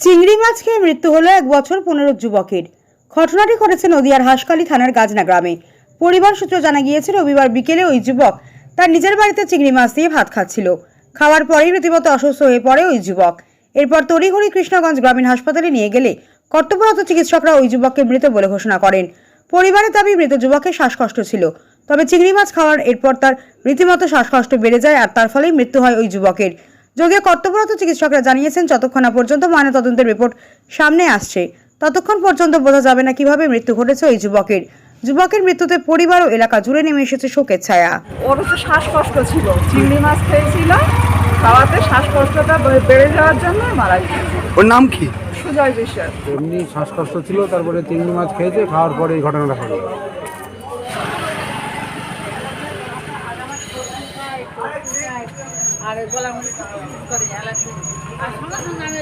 চিংড়ি মাছ খেয়ে মৃত্যু হলো এক বছর পনেরো যুবকের। ঘটনাটি ঘটেছে নদিয়ার হাসকালি থানার গাজনা গ্রামে। পরিবার সূত্র জানা গিয়েছে, রবিবার বিকেলে ওই যুবক তার নিজের বাড়িতে চিংড়ি মাছ দিয়ে ভাত খাচ্ছিল। খাওয়ার পরেই রীতিমতো অসুস্থ হয়ে পড়ে ওই যুবক। এরপর তড়িঘড়ি কৃষ্ণগঞ্জ গ্রামীণ হাসপাতালে নিয়ে গেলে কর্তব্যরত চিকিৎসকরা ওই যুবককে মৃত বলে ঘোষণা করেন। পরিবারের দাবি, মৃত যুবকের শ্বাসকষ্ট ছিল। তবে চিংড়ি মাছ খাওয়ার এরপর তার রীতিমতো শ্বাসকষ্ট বেড়ে যায় আর তার ফলেই মৃত্যু হয় ওই যুবকের। যদিও কর্তব্যরত চিকিৎসকরা জানিয়েছেন যতক্ষণ না পর্যন্ত ময়নাতদন্তের রিপোর্ট সামনে আসছে ততক্ষণ পর্যন্ত বোঝা যাবে না কীভাবে মৃত্যু ঘটেছে ওই যুবকের। যুবকের মৃত্যুতে পরিবার ও এলাকা জুড়ে নেমে এসেছে শোকের ছায়া। ওর হচ্ছে শ্বাসকষ্ট ছিল। চিংড়ি মাছ খেয়েছিল খাওয়াতে শ্বাসকষ্টটা বেড়ে যাওয়ার জন্য মারা গিয়েছে। ওর নাম কি? সুজয় বিশ্বাস। এমনি শ্বাসকষ্ট ছিল তারপরে চিংড়ি মাছ খেয়েছে খাওয়ার পরে এই ঘটনাটা ঘটে আর গলা মধ্যে করে আর সঙ্গে সঙ্গে আমি